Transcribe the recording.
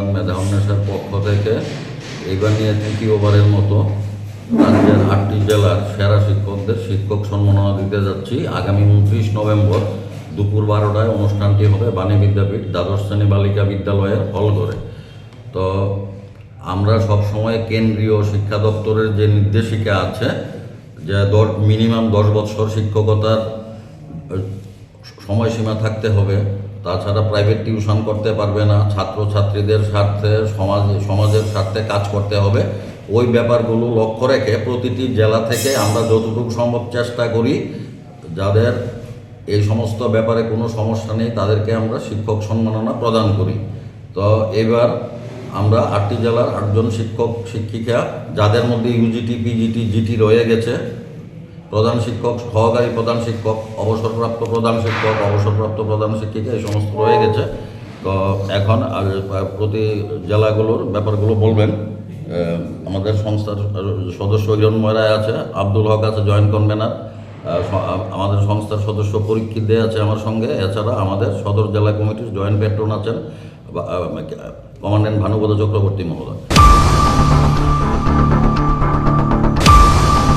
উন্মেষের পক্ষ থেকে এইবার নিয়ে তৃতীয়বারের মতো রাজ্যের আটটি জেলার সেরা শিক্ষকদের শিক্ষক সম্মাননা দিতে যাচ্ছি। আগামী উনত্রিশ নভেম্বর দুপুর বারোটায় অনুষ্ঠানটি হবে বাণী বিদ্যাপীঠ দ্বাদশ শ্রেণি বালিকা বিদ্যালয়ের হল ঘরে তো আমরা সব সময় কেন্দ্রীয় শিক্ষা দপ্তরের যে নির্দেশিকা আছে, যে দশ, মিনিমাম দশ বছর শিক্ষকতার সময়সীমা থাকতে হবে তাছাড়া প্রাইভেট টিউশন করতে পারবে না, ছাত্রছাত্রীদের স্বার্থে, সমাজ, সমাজের স্বার্থে কাজ করতে হবে। ওই ব্যাপারগুলো লক্ষ্য রেখে প্রতিটি জেলা থেকে আমরা যতটুকু সম্ভব চেষ্টা করি, যাদের এই সমস্ত ব্যাপারে কোনো সমস্যা নেই, তাদেরকে আমরা শিক্ষক সম্মাননা প্রদান করি। তো এবার আমরা আটটি জেলার আটজন শিক্ষক, শিক্ষিকা, যাদের মধ্যে ইউজিটি পিজিটি জিটি রয়ে গেছে প্রধান শিক্ষক, সহকারী প্রধান শিক্ষক, অবসরপ্রাপ্ত প্রধান শিক্ষক, অবসরপ্রাপ্ত প্রধান শিক্ষিকা, এই সমস্ত রয়ে গেছে। তো এখন আর প্রতি জেলাগুলোর ব্যাপারগুলো বলবেন। আমাদের সংস্থার সদস্য রায় আছে, আব্দুল হক আছে, জয়েন্ট কনভেনার। আমাদের সংস্থার সদস্য পরীক্ষিত দে আছে আমার সঙ্গে। এছাড়া আমাদের সদর জেলা কমিটির জয়েন্ট পেট্রন আছেন কমান্ড্যান্ট ভানুপদ চক্রবর্তী মহোদয়।